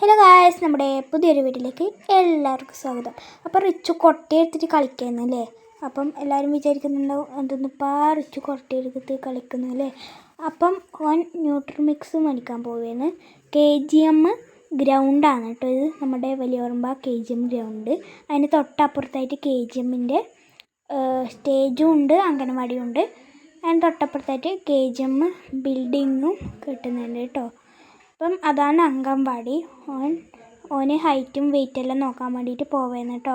Hello guys നമ്മുടെ പുതിയൊരു വീട്ടിലേക്ക് എല്ലാവർക്കും സ്വാഗതം. അപ്പോൾ റിച്ചു കൊട്ടയെടുത്തിട്ട് കളിക്കുന്നു അല്ലേ? അപ്പം എല്ലാവരും വിചാരിക്കുന്നുണ്ടാവും എന്തൊന്നിപ്പാ റിച്ചു കൊട്ടയെടുത്തിട്ട് കളിക്കുന്നു അല്ലേ? അപ്പം ഓൻ ന്യൂട്രിമിക്സ് മേടിക്കാൻ പോവുകയാണ്. കെ ജി എം ഗ്രൗണ്ടാണ് കേട്ടോ ഇത്. നമ്മുടെ വലിയോറമ്പ കെ ജി എം ഗ്രൗണ്ട്. അതിന് തൊട്ടപ്പുറത്തായിട്ട് കെ ജി എമ്മിന്റെ സ്റ്റേജും ഉണ്ട് അംഗനവാടിയും ഉണ്ട്. അതിന് തൊട്ടപ്പുറത്തായിട്ട് കെ ജി എം ബിൽഡിങ്ങും കിട്ടുന്നുണ്ട് കേട്ടോ. അപ്പം അതാണ് അംഗൻവാടി. ഓൻ ഓന് ഹൈറ്റും വെയിറ്റ് എല്ലാം നോക്കാൻ വേണ്ടിയിട്ട് പോവേന്ന് കേട്ടോ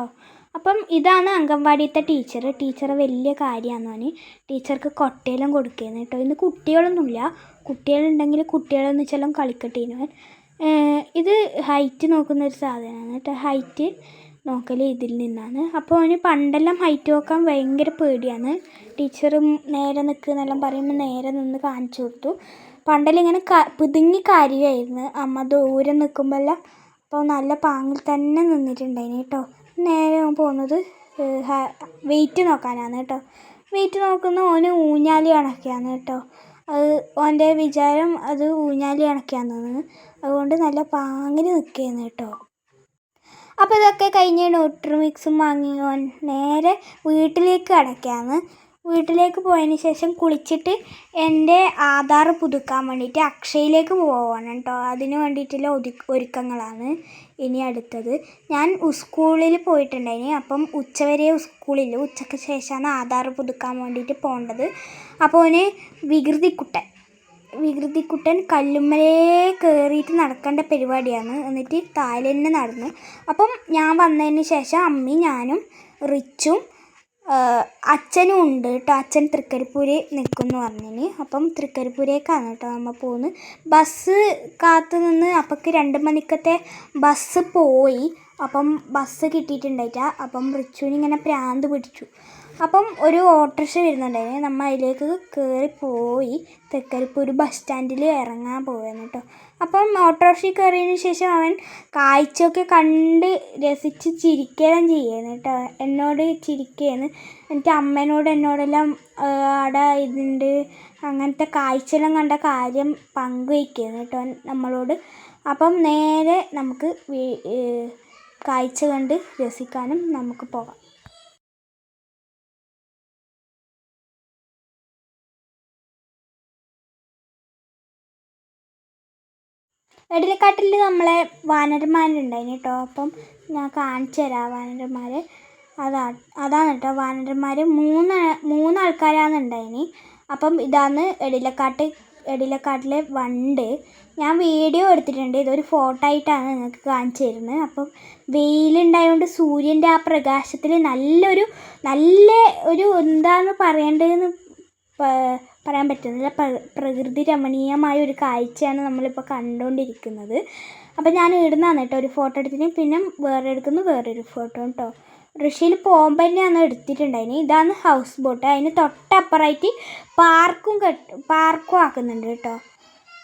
അപ്പം ഇതാണ് അംഗൻവാടിയിലത്തെ ടീച്ചർ ടീച്ചർ വലിയ കാര്യമാണ് ഓന്. ടീച്ചർക്ക് കൊട്ടയെല്ലാം കൊടുക്കുകയെന്ന് കേട്ടോ ഇന്ന് കുട്ടികളൊന്നുമില്ല. കുട്ടികളുണ്ടെങ്കിൽ കുട്ടികളെന്ന് വെച്ചാലും കളിക്കട്ടേനു ഇത് ഹൈറ്റ് നോക്കുന്ന ഒരു സാധനമാണ് കേട്ടോ ഹൈറ്റ് നോക്കൽ ഇതിൽ നിന്നാണ്. അപ്പോൾ അവന് പണ്ടെല്ലാം ഹൈറ്റ് നോക്കാൻ ഭയങ്കര പേടിയാണ്. ടീച്ചറും നേരെ നിൽക്കുന്നെല്ലാം പറയുമ്പോൾ നേരെ നിന്ന് കാണിച്ചു കൊടുത്തു. പണ്ടെല്ലാം ക പിതുങ്ങി കരിയായിരുന്നു. അമ്മ ദൂരെ നിൽക്കുമ്പോഴെല്ലാം അപ്പോൾ നല്ല പാങ്ങിൽ തന്നെ നിന്നിട്ടുണ്ടായിന് കേട്ടോ. നേരെ പോകുന്നത് വെയിറ്റ് നോക്കാനാണ് കേട്ടോ. വെയിറ്റ് നോക്കുന്ന ഓന് ഊഞ്ഞാലി കണക്കെയാണ് കേട്ടോ. അത് ഓന്റെ വിചാരം അത് ഊഞ്ഞാലി കണക്കെയാണെന്ന് അതുകൊണ്ട് നല്ല പാങ്ങിൽ നിൽക്കുകയാണ് കേട്ടോ. അപ്പോൾ ഇതൊക്കെ കഴിഞ്ഞ് ന്യൂട്രിമിക്സും വാങ്ങി ഓൻ നേരെ വീട്ടിലേക്ക് കിടക്കുകയാണ് വീട്ടിലേക്ക് പോയതിന് ശേഷം കുളിച്ചിട്ട് എന്റെ ആധാർ പുതുക്കാൻ വേണ്ടിയിട്ട് അക്ഷയയിലേക്ക് പോവാണ് കേട്ടോ. അതിന് വേണ്ടിയിട്ടുള്ള ഒതു ഒരുക്കങ്ങളാണ് ഇനി അടുത്തത്. ഞാൻ സ്കൂളിൽ പോയിട്ടുണ്ടായിന്. അപ്പം ഉച്ചവരെ സ്കൂളിൽ ഉച്ചയ്ക്ക് ശേഷമാണ് ആധാർ പുതുക്കാൻ വേണ്ടിയിട്ട് പോകേണ്ടത്. അപ്പോൾ അവന് വികൃതിക്കുട്ടൻ. വികൃതിക്കുട്ടൻ കല്ലുമ്മലേ കയറിയിട്ട് നടക്കേണ്ട പരിപാടിയാണ്. എന്നിട്ട് താലന്നെ നടന്നു. അപ്പം ഞാൻ വന്നതിന് ശേഷം അമ്മി ഞാനും റിച്ചും അച്ഛനും ഉണ്ട് കേട്ടോ. അച്ഛൻ തൃക്കരിപ്പൂര് നിൽക്കുന്നു പറഞ്ഞിന്. അപ്പം തൃക്കരിപ്പൂരേക്കാണ് കേട്ടോ നമ്മൾ പോകുന്നത് ബസ് കാത്തു നിന്ന് അപ്പക്ക് രണ്ട് മണിക്കത്തെ ബസ് പോയി. അപ്പം ബസ് കിട്ടിയിട്ടുണ്ടായിട്ടാ. അപ്പം റിച്ചുവിന് ഇങ്ങനെ പ്രാന്ത് പിടിച്ചു. അപ്പം ഒരു ഓട്ടോറിക്ഷ വരുന്നുണ്ടായിരുന്നു നമ്മൾ അതിലേക്ക് കയറി പോയി തൃക്കരിപ്പൂർ ബസ് സ്റ്റാൻഡിൽ ഇറങ്ങാൻ പോവുകയാണ് കേട്ടോ അപ്പം ഓട്ടോറിക്ഷയിൽ കയറിയതിന് ശേഷം അവൻ കാഴ്ചയൊക്കെ കണ്ട് രസിച്ച് ചിരിക്കുകയും ചെയ്യുന്നു കേട്ടോ എന്നോട് ചിരിക്കുകയാണ് എന്നിട്ട് അമ്മേനോട് എന്നോടെല്ലാം അവിടെ ഇതുണ്ട്. അങ്ങനത്തെ കാഴ്ചയെല്ലാം കണ്ട കാര്യം പങ്കുവയ്ക്കുകയാണ് കേട്ടോ നമ്മളോട്. അപ്പം നേരെ നമുക്ക് കാഴ്ച കണ്ട് രസിക്കാനും നമുക്ക് പോകാം. എടലക്കാട്ടിൽ നമ്മളെ വാനരന്മാരുണ്ടായിന് കേട്ടോ അപ്പം ഞാൻ കാണിച്ചു തരാം വാനരന്മാർ അതാ അതാണ് കേട്ടോ വാനരന്മാർ മൂന്ന് മൂന്ന് മൂന്നാൾക്കാരാണ് ഉണ്ടായിന്. അപ്പം ഇതാണ് എടിലക്കാട്ട് എടിലക്കാട്ടിലെ വണ്ട്. ഞാൻ വീഡിയോ എടുത്തിട്ടുണ്ട്. ഇതൊരു ഫോട്ടോ ആയിട്ടാണ് നിങ്ങൾക്ക് കാണിച്ചു തരുന്നത്. അപ്പം വെയിലുണ്ടായതുകൊണ്ട് സൂര്യന്റെ ആ പ്രകാശത്തിൽ നല്ലൊരു നല്ല ഒരു എന്താണ് പറയേണ്ടതെന്ന് പറയാൻ പറ്റുന്നില്ല. പ്രകൃതി രമണീയമായ ഒരു കാഴ്ചയാണ് നമ്മളിപ്പോൾ കണ്ടുകൊണ്ടിരിക്കുന്നത് അപ്പോൾ ഞാൻ ഇടുന്നതാണ് കേട്ടോ ഒരു ഫോട്ടോ എടുത്തിന് പിന്നെ വേറെ എടുക്കുന്നു വേറൊരു ഫോട്ടോ കേട്ടോ. ഋഷിയിൽ പോകുമ്പോൾ തന്നെയാണ് എടുത്തിട്ടുണ്ടായിന്. ഇതാണ് ഹൗസ് ബോട്ട് അതിന് തൊട്ടപ്പുറമായിട്ട് പാർക്കും കെട്ട് പാർക്കും ആക്കുന്നുണ്ട് കേട്ടോ.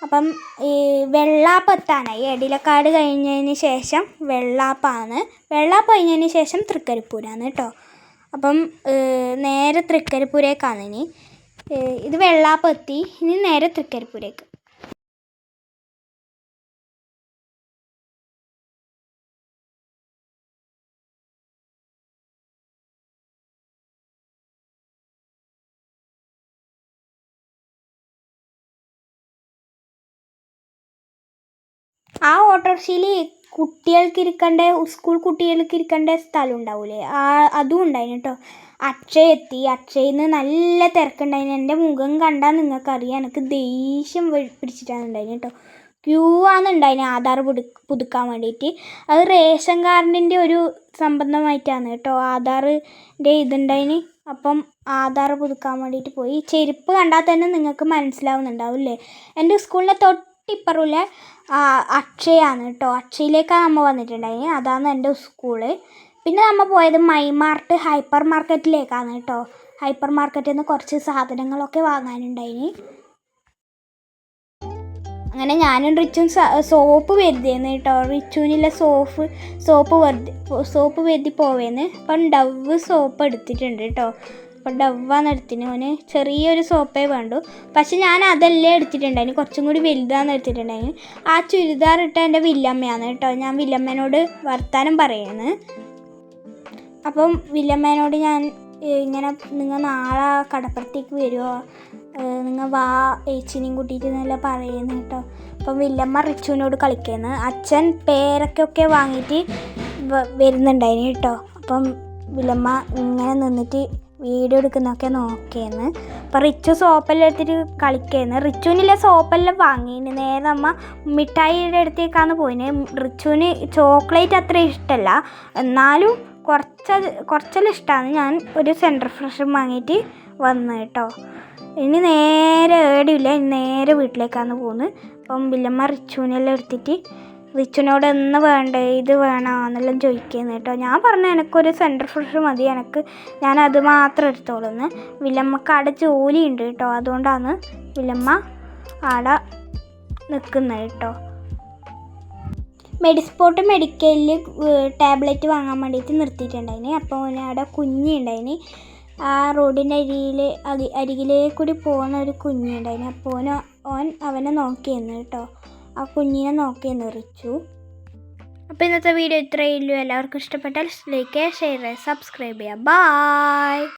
അപ്പം ഈ വെള്ളാപ്പ് എത്താനായി. എടിലക്കാട് കഴിഞ്ഞതിന് ശേഷം വെള്ളാപ്പാണ്. വെള്ളാപ്പ് കഴിഞ്ഞതിന് ശേഷം തൃക്കരിപ്പൂരാണ് കേട്ടോ. അപ്പം നേരെ തൃക്കരിപ്പൂരേക്കാണ് ഇനി. ഇത് വെള്ളാപ്പം എത്തി ഇനി നേരെ തൃക്കരിപ്പൂരേക്ക്. ആ ഓട്ടോറിക്ഷയിൽ കുട്ടികൾക്ക് ഇരിക്കേണ്ട സ്കൂൾ കുട്ടികൾക്ക് ഇരിക്കേണ്ട സ്ഥലം ഉണ്ടാവില്ലേ ആ അതും ഉണ്ടായിരുന്നു കേട്ടോ അക്ഷയ എത്തി. അക്ഷയിൽ നിന്ന് നല്ല തിരക്കുണ്ടായി എന്റെ മുഖം കണ്ടാൽ നിങ്ങൾക്കറിയാം. എനിക്ക് ദേഷ്യം പിടിച്ചിട്ടാണ് ഉണ്ടായിന് കേട്ടോ. ക്യൂ ആണ് ഉണ്ടായിന് ആധാർ പുതു പുതുക്കാൻ വേണ്ടിയിട്ട് അത് റേഷൻ കാർഡിന്റെ ഒരു സംബന്ധമായിട്ടാണ് കേട്ടോ. ആധാറിന്റെ ഇതുണ്ടായിന്. അപ്പം ആധാർ പുതുക്കാൻ വേണ്ടിയിട്ട് പോയി. ചെരുപ്പ് കണ്ടാൽ തന്നെ നിങ്ങൾക്ക് മനസ്സിലാവുന്നുണ്ടാവും അല്ലേ എന്റെ സ്കൂളിന്റെ തൊട്ടിപ്പറുള്ള അക്ഷയാണ് കേട്ടോ. അക്ഷയിലേക്കാണ് നമ്മൾ വന്നിട്ടുണ്ടായിന്. അതാണ് എന്റെ സ്കൂൾ. പിന്നെ നമ്മൾ പോയത് മൈമാർട്ട് ഹൈപ്പർ മാർക്കറ്റിലേക്കാണ് കേട്ടോ. ഹൈപ്പർ മാർക്കറ്റിൽ നിന്ന് കുറച്ച് സാധനങ്ങളൊക്കെ വാങ്ങാനുണ്ടായിന്. അങ്ങനെ ഞാനും റിച്ചും സോപ്പ് വരുതേന്ന് കേട്ടോ. റിച്ചുവിനുള്ള സോപ്പ് സോപ്പ് വെറുതെ സോപ്പ് വരുതി പോവേന്ന്. അപ്പം ഡവ് സോപ്പ് എടുത്തിട്ടുണ്ട് കേട്ടോ. അപ്പം ഡവാന്ന് എടുത്തിന് ഓന് ചെറിയൊരു സോപ്പേ വേണ്ടു. പക്ഷെ ഞാൻ അതല്ലേ എടുത്തിട്ടുണ്ടായിന്. കുറച്ചും കൂടി വലുതാന്ന് എടുത്തിട്ടുണ്ടായിന്. ആ ചുരിദാർ ഇട്ട എന്റെ വില്ലമ്മയാണ് കേട്ടോ. ഞാൻ വില്ലമ്മേനോട് വർത്താനം പറയുന്നത് അപ്പം വില്ലമ്മേനോട് ഞാൻ ഇങ്ങനെ നിങ്ങൾ നാളെ കടപ്പുറത്തേക്ക് വരുമോ നിങ്ങൾ വാ ഏച്ചിനെയും കൂട്ടിയിട്ട് എന്നല്ല പറയുന്നു കേട്ടോ. അപ്പം വില്ലമ്മ റിച്ചുവിനോട് കളിക്കുന്നു. അച്ഛൻ പേരൊക്കെ ഒക്കെ വാങ്ങിയിട്ട് വരുന്നുണ്ടായിന് കേട്ടോ. അപ്പം വില്ലമ്മ ഇങ്ങനെ നിന്നിട്ട് വീഡിയോ എടുക്കുന്നൊക്കെ നോക്കിയെന്ന് അപ്പം റിച്ചു സോപ്പെല്ലാം എടുത്തിട്ട് കളിക്കുന്നു. റിച്ചുവിനില്ല സോപ്പെല്ലാം വാങ്ങിന്. നേരെ നമ്മ മിഠായിയുടെ അടുത്തേക്കാണ് പോയിന്. റിച്ചുവിന് ചോക്ലേറ്റ് അത്ര ഇഷ്ടമല്ല എന്നാലും കുറച്ച് കുറച്ചെല്ലാം ഇഷ്ടമാണ് ഞാൻ ഒരു സെന്റർ ഫ്രഷും വാങ്ങിയിട്ട് വന്നു കേട്ടോ. ഇനി നേരെ ഏടിയില്ല ഇനി നേരെ വീട്ടിലേക്കാണ് പോകുന്നത്. അപ്പം വില്ലമ്മ റിച്ചുവിനെല്ലാം എടുത്തിട്ട് റിച്ചുവിനോട് എന്ന് വേണ്ടേ ഇത് വേണമെന്നെല്ലാം ചോദിക്കുന്നു കേട്ടോ. ഞാൻ പറഞ്ഞു എനിക്കൊരു സെന്റർ ഫ്രഷ് മതി എനിക്ക് ഞാൻ അത് മാത്രം എടുത്തോളൂന്ന്. വില്ലമ്മക്ക് അവിടെ ജോലിയുണ്ട് കേട്ടോ അതുകൊണ്ടാണ് വില്ലമ്മ അവിടെ നിൽക്കുന്നത് കേട്ടോ. മെഡിസ്പോട്ട് മെഡിക്കലിൽ ടാബ്ലറ്റ് വാങ്ങാൻ വേണ്ടിയിട്ട് നിർത്തിയിട്ടുണ്ടായിന്. അപ്പോൾ അവിടെ കുഞ്ഞുണ്ടായിന്. ആ റോഡിന്റെ അരിയിൽ അരി അരികിലേ കൂടി പോകുന്ന ഒരു കുഞ്ഞുണ്ടായിന്. അപ്പോൾ ഓന് ഓൻ അവനെ നോക്കിയിരുന്നു കേട്ടോ. ആ കുഞ്ഞിനെ നോക്കി റിച്ചു അപ്പോൾ ഇന്നത്തെ വീഡിയോ ഇത്രയേ ഉള്ളൂ. എല്ലാവർക്കും ഇഷ്ടപ്പെട്ടാൽ ലൈക്ക് ഷെയർ സബ്സ്ക്രൈബ് ചെയ്യുക ബായ്!